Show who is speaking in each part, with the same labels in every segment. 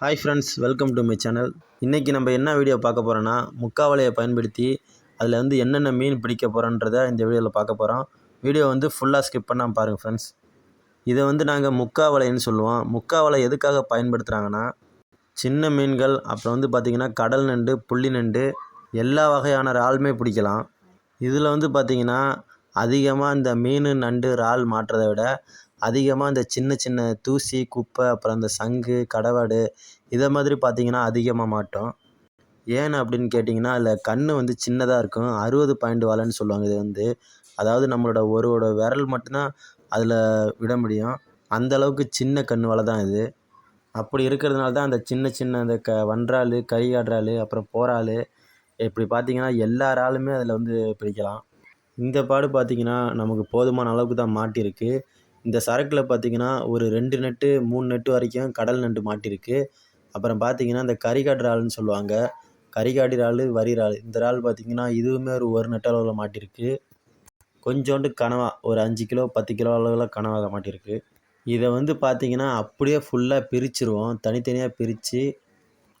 Speaker 1: Hi friends welcome to my channel இன்றைக்கி நம்ம என்ன வீடியோ பார்க்க போகிறோன்னா முக்காவலையை பயன்படுத்தி அதில் வந்து என்னென்ன மீன் பிடிக்க போகிறோன்றத இந்த வீடியோவில் பார்க்க போகிறோம் வீடியோ வந்து ஃபுல்லாக ஸ்கிப் பண்ணால் பாருங்கள் ஃப்ரெண்ட்ஸ் இதை வந்து நாங்கள் முக்காவலைன்னு சொல்லுவோம். முக்காவலை எதுக்காக பயன்படுத்துகிறாங்கன்னா சின்ன மீன்கள் அப்புறம் வந்து பார்த்திங்கன்னா கடல் நண்டு புள்ளி நண்டு எல்லா வகையான இறாலுமே பிடிக்கலாம். இதில் வந்து பார்த்திங்கன்னா அதிகமாக இந்த மீன் நண்டு இறால் மாட்டுறதை விட அதிகமாக இந்த சின்ன சின்ன தூசி குப்பை அப்புறம் அந்த சங்கு கடவாடு இதை மாதிரி பார்த்திங்கன்னா அதிகமாக மாட்டோம். ஏன் அப்படின்னு கேட்டிங்கன்னா அதில் கண் வந்து சின்னதாக இருக்கும். அறுபது பாயிண்ட் வலைன்னு சொல்லுவாங்க இது வந்து. அதாவது நம்மளோட ஒருவோட விரல் மட்டும்தான் அதில் விட முடியும். அந்த அளவுக்கு சின்ன கண் வலை தான் இது. அப்படி இருக்கிறதுனால தான் அந்த சின்ன சின்ன அந்த க வன்றால் கரிகாடுறாள் அப்புறம் போராள் இப்படி பார்த்திங்கன்னா எல்லாராலுமே அதில் வந்து பிடிக்கலாம் இந்த பாடு பார்த்திங்கன்னா நமக்கு போதுமான அளவுக்கு தான் மாட்டியிருக்கு இந்த சரக்கில் பார்த்திங்கன்னா ஒரு ரெண்டு நெட்டு மூணு நெட்டு வரைக்கும் கடல் நண்டு மாட்டியிருக்கு அப்புறம் பார்த்திங்கன்னா இந்த கரிகாடு இறால்னு சொல்லுவாங்க. கரிகாடி இறால் வரி இறால் இந்த இறால் பார்த்திங்கன்னா இதுவுமே ஒரு ஒரு நெட்டு அளவில் மாட்டியிருக்கு கொஞ்சோண்டு கனவா ஒரு அஞ்சு கிலோ பத்து கிலோ அளவில் கனவாக மாட்டியிருக்கு இதை வந்து பார்த்திங்கன்னா அப்படியே ஃபுல்லாக பிரிச்சுருவோம். தனித்தனியாக பிரித்து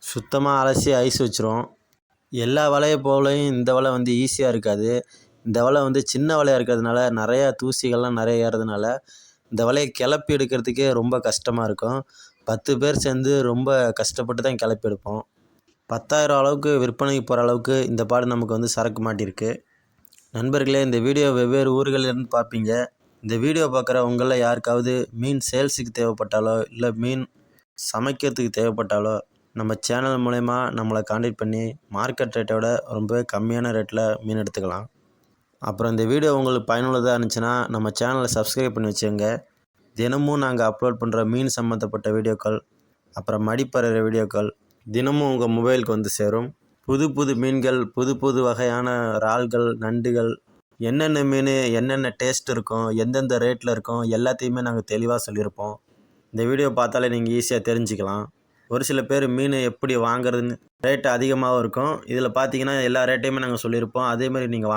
Speaker 1: சுத்தமாக அலசி ஐஸ் வச்சுருவோம். எல்லா வலையை போலையும் இந்த வலை வந்து ஈஸியாக இருக்காது. இந்த வலை வந்து சின்ன வலையாக இருக்கிறதுனால நிறையா தூசிகள்லாம் நிறைய ஏறதுனால இந்த வலையை கிளப்பி எடுக்கிறதுக்கே ரொம்ப கஷ்டமாக இருக்கும். பத்து பேர் சேர்ந்து ரொம்ப கஷ்டப்பட்டு தான் கிளப்பி எடுப்போம். பத்தாயிரம் அளவுக்கு விற்பனைக்கு போகிற அளவுக்கு இந்த பாடு நமக்கு வந்து சரக்கு மாட்டியிருக்கு. நண்பர்களே இந்த வீடியோ வெவ்வேறு ஊர்களிலிருந்து பார்ப்பீங்க. இந்த வீடியோ பார்க்குற உங்களில் யாருக்காவது மீன் சேல்ஸுக்கு தேவைப்பட்டாலோ இல்லை மீன் சமைக்கிறதுக்கு தேவைப்பட்டாலோ நம்ம சேனல் மூலயமா நம்மளை காண்டக்ட் பண்ணி மார்க்கெட் ரேட்டை விட ரொம்பவே கம்மியான ரேட்டில் மீன் எடுத்துக்கலாம். அப்புறம் இந்த வீடியோ உங்களுக்கு பயனுள்ளதாக இருந்துச்சுன்னா நம்ம சேனலை சப்ஸ்கிரைப் பண்ணி வச்சுங்க தினமும் நாங்கள் அப்லோட் பண்ணுற மீன் சம்மந்தப்பட்ட வீடியோக்கள் அப்புறம் மடிப்பறகிற வீடியோக்கள் தினமும் உங்கள் மொபைலுக்கு வந்து சேரும். புது புது மீன்கள் புது புது வகையான இறால்கள் நண்டுகள் என்னென்ன மீன் என்னென்ன டேஸ்ட் இருக்கும் எந்தெந்த ரேட்டில் இருக்கும் எல்லாத்தையுமே நாங்கள் தெளிவாக சொல்லியிருப்போம். இந்த வீடியோ பார்த்தாலே நீங்கள் ஈஸியாக தெரிஞ்சுக்கலாம். ஒரு சில பேர் மீன் எப்படி வாங்குறதுன்னு ரேட்டு அதிகமாகவும் இருக்கும். இதில் பார்த்தீங்கன்னா எல்லா ரேட்டையுமே நாங்கள் சொல்லியிருப்போம். அதேமாதிரி நீங்கள்